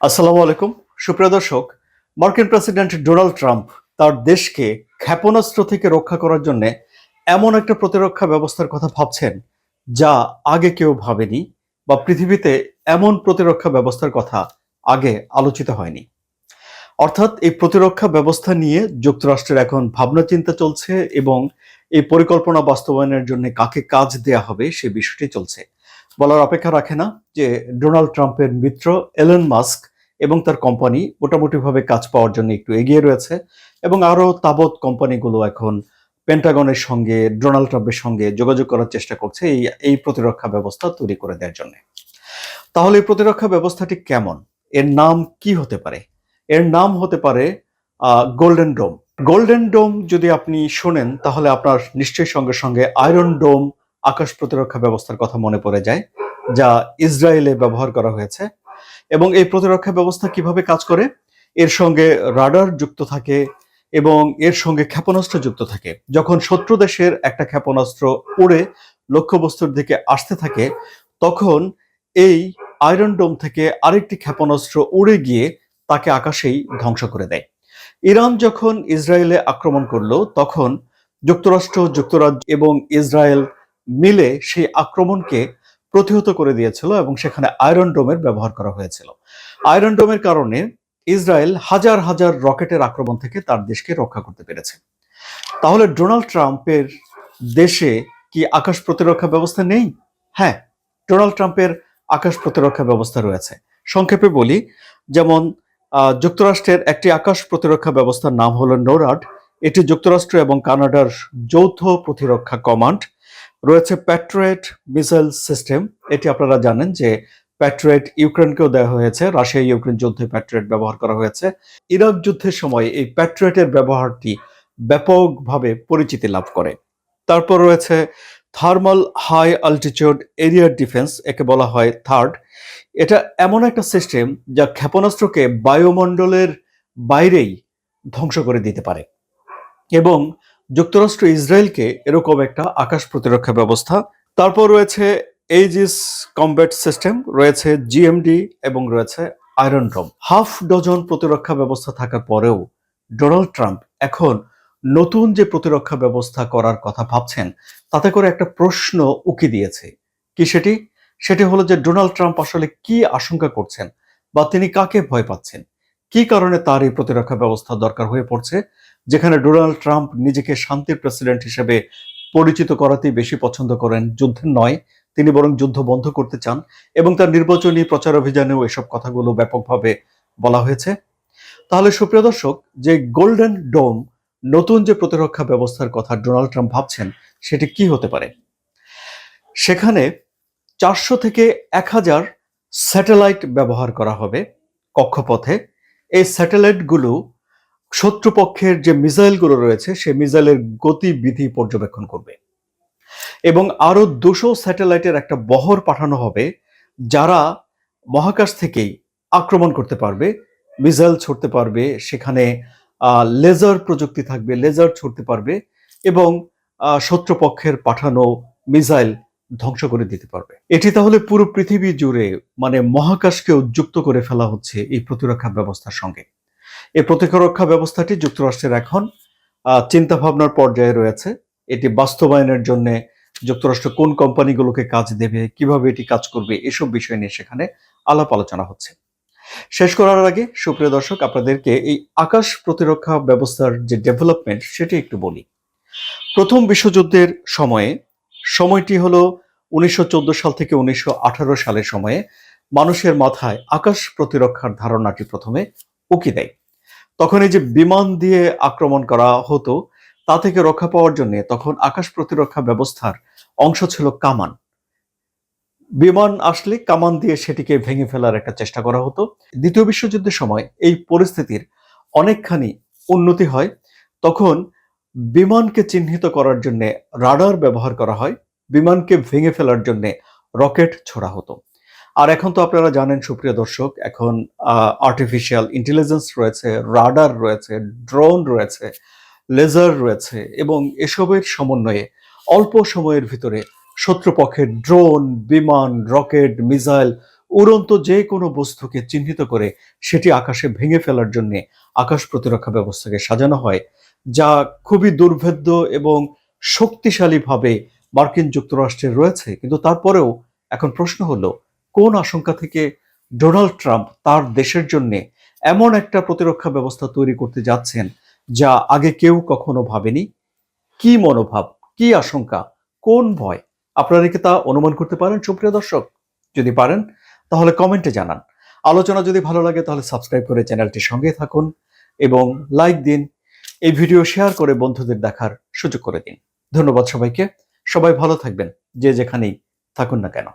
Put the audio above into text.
আসসালামু আলাইকুম। সুপ্রিয় দর্শক, মার্কিন প্রেসিডেন্ট ডোনাল্ড ট্রাম্প তার দেশকে ক্ষেপণাস্ত্র থেকে রক্ষা করার জন্য এমন একটা প্রতিরক্ষা ব্যবস্থার কথা ভাবছেন যা আগে কেউ ভাবেনি বা পৃথিবীতে এমন প্রতিরক্ষা ব্যবস্থার কথা আগে আলোচিত হয়নি। অর্থাৎ এই প্রতিরক্ষা ব্যবস্থা নিয়ে যুক্তরাষ্ট্রের এখন ভাবনা চিন্তা চলছে এবং এই পরিকল্পনা বাস্তবায়নের জন্য কাকে কাজ দেয়া হবে সে বিষয়টি চলছে। বলার অপেক্ষা রাখে না যে ডোনাল্ড ট্রাম্পের মিত্র এলন মাস্ক এবং তার কোম্পানি মোটামুটিভাবে কাজ পাওয়ার জন্য একটু এগিয়ে রয়েছে এবং আরও তাবৎ কোম্পানিগুলো এখন পেন্টাগনের সঙ্গে ডোনাল্ড ট্রাম্পের সঙ্গে যোগাযোগ করার চেষ্টা করছে এই এই প্রতিরক্ষা ব্যবস্থা তৈরি করে দেওয়ার জন্য। তাহলে এই প্রতিরক্ষা ব্যবস্থাটি কেমন? এর নাম কি হতে পারে? এর নাম হতে পারে গোল্ডেন ডোম গোল্ডেন ডোম যদি আপনি শোনেন, তাহলে আপনার নিশ্চয়ই সঙ্গে সঙ্গে আয়রন ডোম আকাশ প্রতিরক্ষা ব্যবস্থার কথা মনে পড়ে যায়, যা ইসরায়েলে ব্যবহার করা হয়েছে। এবং এই প্রতিরক্ষা ব্যবস্থা কীভাবে কাজ করে? এর সঙ্গে রাডার যুক্ত থাকে এবং এর সঙ্গে ক্ষেপণাস্ত্র যুক্ত থাকে। যখন শত্রু দেশের একটা ক্ষেপণাস্ত্র উড়ে লক্ষ্যবস্তুর দিকে আসতে থাকে, তখন এই আয়রন ডোম থেকে আরেকটি ক্ষেপণাস্ত্র উড়ে গিয়ে তাকে আকাশেই ধ্বংস করে দেয়। ইরান যখন ইসরায়েলে আক্রমণ করল, তখন যুক্তরাষ্ট্র, যুক্তরাজ্য এবং ইসরায়েল মিলে সেই আক্রমণকে প্রতিহত করে দিয়েছিল এবং সেখানে আয়রন ডোমের ব্যবহার করা হয়েছিল। আয়রন ডোমের কারণে ইসরায়েল হাজার হাজার রকেটের আক্রমণ থেকে তার দেশকে রক্ষা করতে পেরেছে। তাহলে ডোনাল্ড ট্রাম্পের দেশে কি আকাশ প্রতিরক্ষা ব্যবস্থা নেই? হ্যাঁ ডোনাল্ড ট্রাম্পের আকাশ প্রতিরক্ষা ব্যবস্থা রয়েছে। সংক্ষেপে বলি, যেমন যুক্তরাষ্ট্রের একটি আকাশ প্রতিরক্ষা ব্যবস্থার নাম হলো নোরাড এটি যুক্তরাষ্ট্র এবং কানাডার যৌথ প্রতিরক্ষা কমান্ড। রয়েছে প্যাট্রয়েট মিসাইল সিস্টেম এটি আপনারা জানেন যে প্যাট্রয়েট ইউক্রেনকেও দেওয়া হয়েছে। রাশিয়া ইউক্রেন যুদ্ধে প্যাট্রয়েট ব্যবহার করা হয়েছে। ইরাক যুদ্ধের সময় এই প্যাট্রয়েটের ব্যবহারটি ব্যাপকভাবে পরিচিতি লাভ করে। তারপর রয়েছে থার্মাল হাই অল্টিটিউড এরিয়ার ডিফেন্স একে বলা হয় থার্ড এটা এমন একটা সিস্টেম যা ক্ষেপণাস্ত্রকে বায়ুমণ্ডলের বাইরেই ধ্বংস করে দিতে পারে। এবং যুক্তরাষ্ট্র ইসরায়েলকে এরকম একটা আকাশ প্রতিরক্ষা ব্যবস্থা। তারপর রয়েছে এইজিস কমব্যাট সিস্টেম রয়েছে জিএমডি এবং রয়েছে আয়রন ড্রম হাফ ডজন প্রতিরক্ষা ব্যবস্থা থাকার পরেও ডোনাল্ড ট্রাম্প এখন নতুন যে প্রতিরক্ষা ব্যবস্থা করার কথা ভাবছেন, তাতে করে একটা প্রশ্ন উকি দিয়েছে। কি সেটি? সেটি হলো যে ডোনাল্ড ট্রাম্প আসলে কি আশঙ্কা করছেন বা তিনি কাকে ভয় পাচ্ছেন? কি কারণে তার এই প্রতিরক্ষা ব্যবস্থা দরকার হয়ে পড়ছে? যেখানে ডোনাল্ড ট্রাম্প নিজেকে শান্তির প্রেসিডেন্ট হিসেবে পরিচিত করাতেই বেশি পছন্দ করেন, যুদ্ধের নয়, তিনি বরং যুদ্ধ বন্ধ করতে চান এবং তার নির্বাচনী প্রচার অভিযানেও এসব কথাগুলো ব্যাপকভাবে বলা হয়েছে। তাহলে সুপ্রিয় দর্শক, যে গোল্ডেন ডোম নতুন যে প্রতিরক্ষা ব্যবস্থার কথা ডোনাল্ড ট্রাম্প ভাবছেন, সেটি কি হতে পারে? সেখানে চারশো থেকে এক হাজার স্যাটেলাইট ব্যবহার করা হবে কক্ষপথে। এই স্যাটেলাইটগুলো শত্রুপক্ষের যে মিসাইলগুলো রয়েছে, সেই মিসাইলের গতিবিধি পর্যবেক্ষণ করবে। এবং আরও দুশো স্যাটেলাইটের একটা বহর পাঠানো হবে, যারা মহাকাশ থেকেই আক্রমণ করতে পারবে, মিসাইল ছড়তে পারবে, সেখানে লেজার প্রযুক্তি থাকবে, লেজার ছড়তে পারবে এবং শত্রুপক্ষের পাঠানো মিসাইল ধ্বংস করে দিতে পারবে। এটি তাহলে পুরো পৃথিবী জুড়ে মানে মহাকাশকে যুক্ত করে ফেলা হচ্ছে এই প্রতিরক্ষা ব্যবস্থার সঙ্গে। এই প্রতিরক্ষা ব্যবস্থাটি যুক্তরাষ্ট্রের এখন চিন্তা ভাবনার পর্যায়ে রয়েছে। এটি বাস্তবায়নের জন্য যুক্তরাষ্ট্র কোন কোম্পানিগুলোকে কাজ দেবে, কীভাবে এটি কাজ করবে, এসব বিষয় নিয়ে সেখানে আলাপ আলোচনা হচ্ছে। শেষ করার আগে, সুপ্রিয় দর্শক, আপনাদেরকে এই আকাশ প্রতিরক্ষা ব্যবস্থার যে ডেভেলপমেন্ট, সেটি একটু বলি। প্রথম বিশ্বযুদ্ধের সময়ে, সময়টি হলো উনিশশো চোদ্দ সাল থেকে উনিশশো আঠারো সালের সময়ে মানুষের মাথায় আকাশ প্রতিরক্ষার ধারণাটি প্রথমে উকি দেয়। তখন এই যে বিমান দিয়ে আক্রমণ করা হতো, তা থেকে রক্ষা পাওয়ার জন্য তখন আকাশ প্রতিরক্ষা ব্যবস্থার অংশ ছিল কামান। বিমান আসলে কামান দিয়ে সেটিকে ভেঙে ফেলার একটা চেষ্টা করা হতো। দ্বিতীয় বিশ্বযুদ্ধের সময় এই পরিস্থিতির অনেকখানি উন্নতি হয়। তখন বিমানকে চিহ্নিত করার জন্য রাডার ব্যবহার করা হয়। বিমানকে ভেঙে ফেলার জন্য রকেট ছোড়া হতো। আর এখন তো আপনারা জানেন, সুপ্রিয় দর্শক, এখন আর্টিফিশিয়াল ইন্টেলিজেন্স রয়েছে রাডার রয়েছে ড্রোন রয়েছে লেজার রয়েছে এবং এসবের সমন্বয়ে অল্প সময়ের ভিতরে শত্রুপক্ষের ড্রোন বিমান রকেট মিসাইল উড়ন্ত যে কোনো বস্তুকে চিহ্নিত করে সেটি আকাশে ভেঙে ফেলার জন্য আকাশ প্রতিরক্ষা ব্যবস্থাকে সাজানো হয়, যা খুবই দুর্ভেদ্য এবং শক্তিশালীভাবে মার্কিন যুক্তরাষ্ট্রে রয়েছে। কিন্তু তারপরেও এখন প্রশ্ন হলো কোন আশঙ্কা থেকে ডোনাল্ড ট্রাম্প তার দেশের জন্য এমন একটা প্রতিরক্ষা ব্যবস্থা তৈরি করতে যাচ্ছেন যা আগে কেউ কখনো ভাবেনি? কি মনোভাব? কি আশঙ্কা? কোন ভয়? আপনারা কি তা অনুমান করতে পারেন, সুপ্রিয় দর্শক? যদি পারেন, তাহলে কমেন্টে জানান। আলোচনা যদি ভালো লাগে, তাহলে সাবস্ক্রাইব করে চ্যানেলটির সঙ্গে থাকুন এবং লাইক দিন। এই ভিডিও শেয়ার করে বন্ধুদের দেখার সুযোগ করে দিন। ধন্যবাদ সবাইকে। সবাই ভালো থাকবেন, যে যেখানেই থাকুন না কেন।